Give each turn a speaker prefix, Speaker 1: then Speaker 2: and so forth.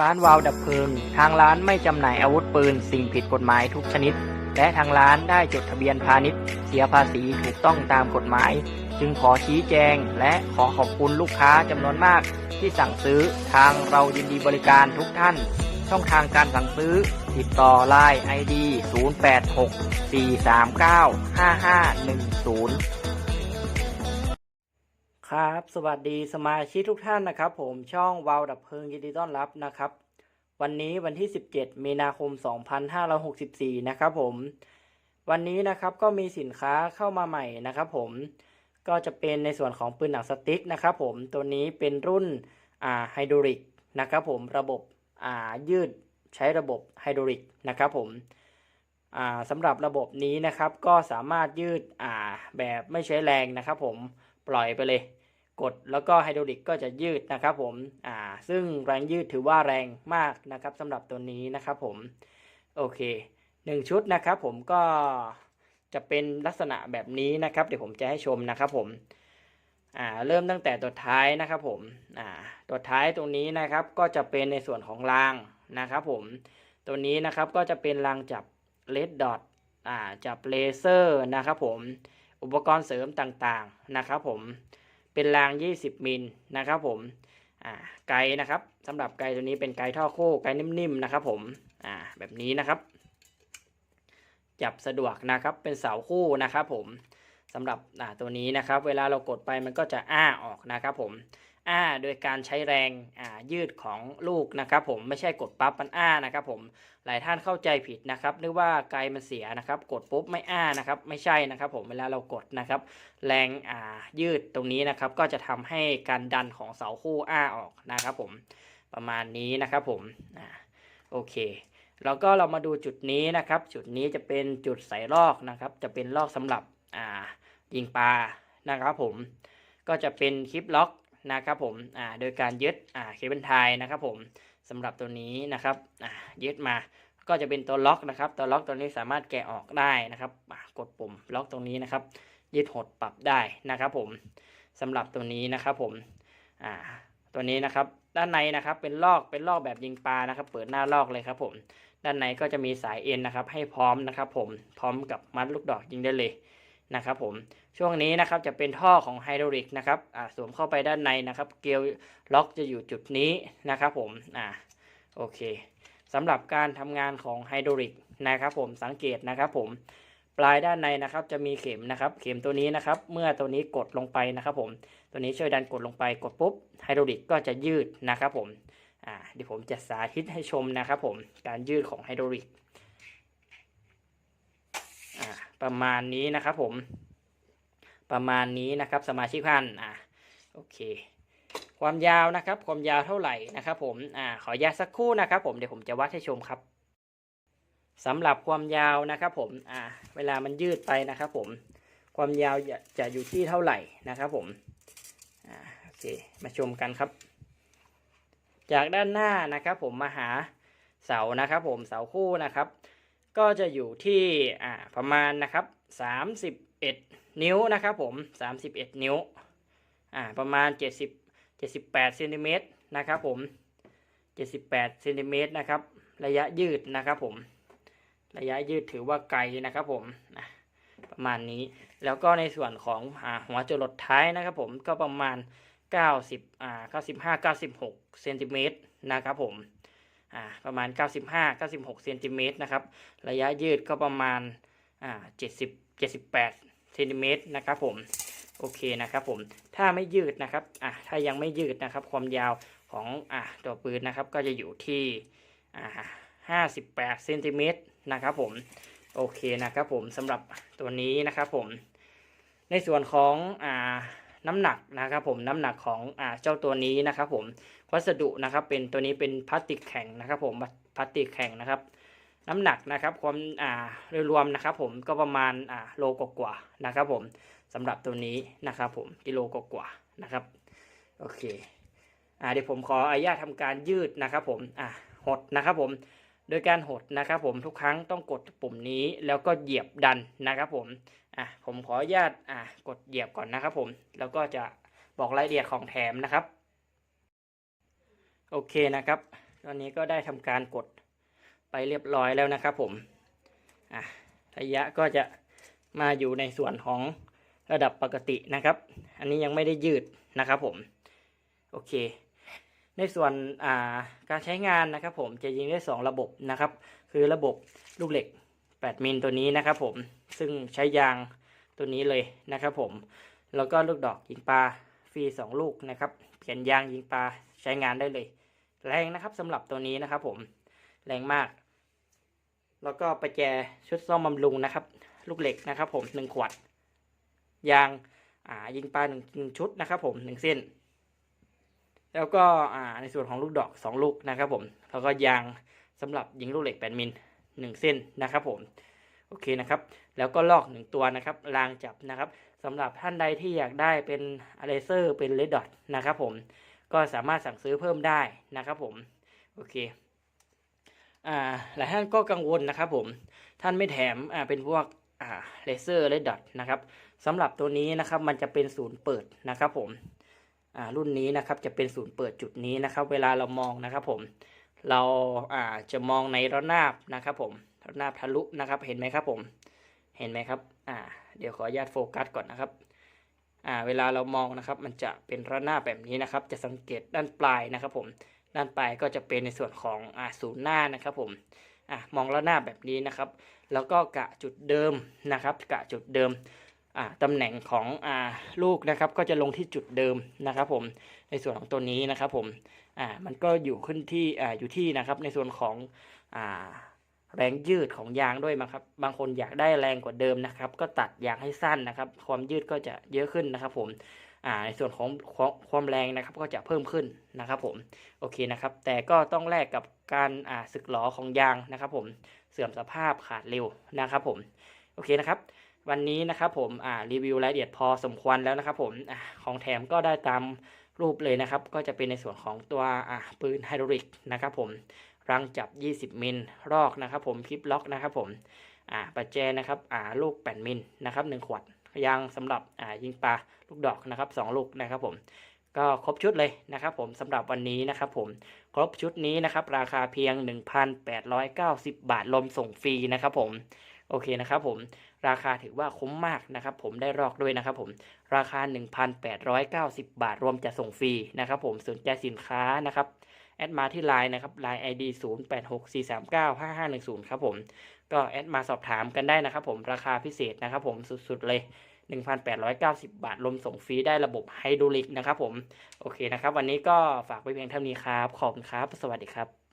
Speaker 1: ร้านวาวดับเพลิง ทางร้านไม่จำหน่ายอาวุธปืน สิ่งผิดกฎหมายทุกชนิด และทางร้านได้จดทะเบียนพาณิชย์ เสียภาษีถูกต้องตามกฎหมาย จึงขอชี้แจง และขอขอบคุณลูกค้าจำนวนมาก ที่สั่งซื้อทางเรายินดีบริการทุกท่าน ช่องทางการสั่งซื้อ ติดต่อ Line ID 0864395510 ครับ สวัสดีสมาชิกทุกท่านนะครับ ผมช่องวาวดับเพลิงยินดีต้อนรับนะครับ วันนี้วันที่ 17 มีนาคม 2564 นะครับผม วันนี้นะครับก็มีสินค้าเข้ามาใหม่นะครับผมก็จะเป็นในส่วนของปืนหนังสติ๊กนะครับผมตัวนี้เป็นรุ่นอ่าไฮดรอลิกนะครับผมระบบอ่ายืดใช้ระบบไฮดรอลิกนะครับผมอ่าสำหรับระบบนี้นะครับก็สามารถยืดอ่าแบบไม่ใช้แรงนะครับผมปล่อยไปเลย กดแล้วก็ไฮดรอลิกก็จะยืดนะครับผมอ่าซึ่งแรงยืดถือว่าแรงมากนะครับสำหรับตัวนี้นะครับผมโอเคหนึ่งชุดนะครับผมก็จะเป็นลักษณะแบบนี้นะครับ เดี๋ยวผมจะให้ชมนะครับผมอ่าเริ่มตั้งแต่ตัวท้ายนะครับผมอ่าตัวท้ายตรงนี้นะครับก็จะเป็นในส่วนของรางนะครับผมตัวนี้นะครับก็จะเป็นรางจับเลดดอทอ่าจับเลเซอร์นะครับผมอุปกรณ์เสริมต่างๆนะครับผม เป็นราง 20 มิลนะครับผมไกลนะครับสำหรับไกลตัวนี้เป็นไกลท่อโค้ไกลนิ่มๆนะครับผมแบบนี้นะครับ จับสะดวกนะครับเป็นเสาคู่นะครับผมสำหรับตัวนี้นะครับ เวลาเรากดไปมันก็จะอ้าออกนะครับผม อ้าโดยการใช้แรงอ่ายืดของลูกนะครับผมไม่ใช่กดปั๊บมันอ้านะครับผมหลายท่านเข้าใจผิดนะครับนึกว่าไกลมันเสียนะครับ กดปุ๊บไม่อ้านะครับไม่ใช่นะครับผมเวลาเรากดนะครับแรงอ่ายืดตรงนี้นะครับก็จะทำให้การดันของเสาคู่อ้าออกนะครับผมประมาณนี้นะครับผมอ่าโอเคแล้วก็เรามาดูจุดนี้นะครับ จุดนี้จะเป็นจุดใส่ลอกนะครับ จะเป็นลอกสำหรับอ่ายิงปลานะครับผมก็จะเป็นคลิปล็อก นะครับผมอ่าโดยการยึดอ่าเคเบิลไทยนะครับผมสำหรับตัวนี้นะครับอะยึดมาก็จะเป็นตัวล็อกนะครับ ตัวล็อกตัวนี้สามารถแกะออกได้นะครับกดปุ่มล็อกตรงนี้นะครับ ยืดหดปรับได้นะครับผมสำหรับตัวนี้นะครับผมอ่าตัวนี้นะครับ ด้านในนะครับเป็นลอกเป็นลอกแบบยิงปลานะครับ เปิดหน้าลอกเลยครับผมด้านในก็จะมีสายเอ็นนะครับ ให้พร้อมนะครับ ผมพร้อมกับมัดลูกดอกยิงได้เลย นะครับผมช่วงนี้นะครับจะเป็นท่อของไฮดรอลิกนะครับอ่าสวมเข้าไปด้านในนะครับเกลียวล็อกจะอยู่จุดนี้นะครับผมอ่าโอเคสำหรับการทำงานของไฮดรอลิกนะครับผมสังเกตนะครับผมปลายด้านในนะครับจะมีเข็มนะครับ เข็มตัวนี้นะครับ เมื่อตัวนี้กดลงไปนะครับผมตัวนี้ช่วยดันกดลงไปกดปุ๊บไฮดรอลิกก็จะยืดนะครับผมอ่าเดี๋ยวผมจะสาธิตให้ชมนะครับผมการยืดของไฮดรอลิก ประมาณนี้นะครับผม ประมาณนี้นะครับสมาชิกท่านอ่าโอเค ความยาวนะครับ ความยาวเท่าไหร่นะครับ ผมอ่าขออนุญาสักครู่นะครับ ผมเดี๋ยวผมจะวัดให้ชมครับสำหรับความยาวนะครับ ผมอ่าเวลามันยืดไปนะครับ ผมความยาวจะอยู่ที่เท่าไหร่นะครับผมอ่าโอเคมาชมกันครับ จากด้านหน้านะครับ ผมมาหาเสานะครับ ผมเสาคู่นะครับ ก็จะอยู่ที่อ่าประมาณนะครับ31นิ้วนะครับผม31นิ้วอ่าประมาณ70 78เซนติเมตรนะครับผม78เซนติเมตรนะครับระยะยืดนะครับผมระยะยืดถือว่าไกลนะครับผมนะประมาณนี้แล้วก็ในส่วนของอหัวจรดท้ายนะครับผมก็ประมาณ 90อ่า95 96เซนติเมตรนะครับผม อ่าประมาณ 95 96เซนติเมตรนะครับ ระยะยืดก็ประมาณอ่า70 78เซนติเมตรนะครับผมโอเคนะครับผมถ้าไม่ยืดนะครับอะถ้ายังไม่ยืดนะครับ ความยาวของอะตัวปืนนะครับ ก็จะอยู่ที่อ่าห้าสิบแปดเซนติเมตรนะครับผมโอเคนะครับผมสำหรับตัวนี้นะครับผมในส่วนของอ่าน้ำหนักนะครับผมน้ำหนักของอ่าเจ้าตัวนี้นะครับผม วัสดุนะครับ เป็นตัวนี้เป็นพลาสติกแข็งนะครับผมพลาสติกแข็งนะครับ น้ำหนักนะครับความอ่าโดยรวมนะครับ ผมก็ประมาณอ่าโลกว่านะครับ ผมสำหรับตัวนี้นะครับผมกิโลกว่านะครับโอเคอ่าเดี๋ยวผมขออนุญาตทำการยืดนะครับ ผมอ่าหดนะครับ ผมโดยการหดนะครับผมทุกครั้งต้องกดปุ่มนี้แล้วก็เหยียบดันนะครับผมอะผมขออนุญาตอ่ากดเหยียบก่อนนะครับผมแล้วก็จะบอกรายละเอียดของแถมนะครับ โอเคนะครับ ตอนนี้ก็ได้ทำการกดไปเรียบร้อยแล้วนะครับผมอะระยะก็จะมาอยู่ในส่วนของระดับปกตินะครับ อันนี้ยังไม่ได้ยืดนะครับผมโอเค ในส่วนอ่าการใช้งานนะครับผมจะยิงได้ 2 ระบบนะครับ คือระบบลูกเหล็ก 8 มิลตัวนี้นะครับผมซึ่งใช้ยางตัวนี้เลยนะครับผมแล้วก็ลูกดอกยิงปลาฟรี 2 ลูกนะครับเปลี่ยนยางยิงปลาใช้งานได้เลย แรงนะครับสำหรับตัวนี้นะครับผมแรงมาก แล้วก็ประแจชุดซ่อมบำรุงนะครับ ลูกเหล็กนะครับผม1ขวด ยางอ่ายิงปลาหนึ่งชุดนะครับผมหนึ่งเส้น แล้วก็อ่าในส่วนของลูกดอกสองลูกนะครับผมแล้วก็ยางสำหรับยิงลูกเหล็กแปดมิลหนึ่งเส้นนะครับผมโอเคนะครับ แล้วก็ลอกหนึ่งตัวนะครับรางจับนะครับสำหรับท่านใดที่อยากได้เป็นเลเซอร์เป็นเลดดอทนะครับผม ก็สามารถสั่งซื้อเพิ่มได้นะครับผมโอเคอ่าหลายท่านก็กังวลนะครับผมท่านไม่แถมอ่าเป็นพวกอ่าเลเซอร์เลดดอทนะครับสำหรับตัวนี้นะครับมันจะเป็นศูนย์เปิดนะครับผมอ่ารุ่นนี้นะครับจะเป็นศูนย์เปิดจุดนี้นะครับ เวลาเรามองนะครับผมเราอ่าจะมองในระนาบนะครับผมระนาบทะลุนะครับเห็นไหมครับผมเห็นไหมครับอ่าเดี๋ยวขออนุญาตโฟกัสก่อนนะครับ อ่าเวลาเรามองนะครับ มันจะเป็นระนาบแบบนี้นะครับ จะสังเกตด้านปลายนะครับผมด้านปลายก็จะเป็นในส่วนของอ่าศูนย์หน้านะครับผมอ่ามองระนาบแบบนี้นะครับ แล้วก็กะจุดเดิมนะครับ กะจุดเดิมอ่าตำแหน่งของอ่าลูกนะครับ ก็จะลงที่จุดเดิมนะครับ ผมในส่วนของตัวนี้นะครับ ผมอ่ามันก็อยู่ขึ้นที่อ่าอยู่ที่นะครับ ในส่วนของอ่า แรงยืดของยางด้วยมั้งครับ บางคนอยากได้แรงกว่าเดิมนะครับ ก็ตัดยางให้สั้นนะครับ ความยืดก็จะเยอะขึ้นนะครับ ผมอ่าในส่วนของความแรงนะครับก็จะเพิ่มขึ้นนะครับผมโอเคนะครับ แต่ก็ต้องแลกกับการอ่าสึกหลอของยางนะครับ ผมเสื่อมสภาพขาดเร็วนะครับ ผมโอเคนะครับ วันนี้นะครับผมอ่ารีวิวรายละเอียดพอสมควรแล้วนะครับ ผมอของแถมก็ได้ตามรูปเลยนะครับ ก็จะเป็นในส่วนของตัวอ่าปืนไฮดรอลิกนะครับ ผม รังจับ 20 มิลรอกนะครับผมคลิปล็อกนะครับผมอ่าปัจแจนะครับอ่าลูก 8 มิลนะครับ1ขวดยางสำหรับอ่ายิงปลาลูกดอกนะครับ 2 ลูกนะครับผมก็ครบชุดเลยนะครับผมสำหรับวันนี้นะครับผมครบชุดนี้นะครับราคาเพียง 1,890 บาทลมส่งฟรีนะครับผมโอเคนะครับผมราคาถือว่าคุ้มมากนะครับผมได้รอกด้วยนะครับผมราคา 1,890 บาทรวมจะส่งฟรีนะครับผมสนใจสินค้านะครับ แอดมาที่ไลน์นะครับไลน์ ID 0864395510 ครับผม ก็แอดมาสอบถามกันได้นะครับผมราคาพิเศษนะครับผมสุดๆเลย 1,890 บาทลมส่งฟรีได้ระบบไฮดรอลิกนะครับผม โอเคนะครับ วันนี้ก็ฝากไว้เพียงเท่านี้ครับ ขอบคุณครับ สวัสดีครับ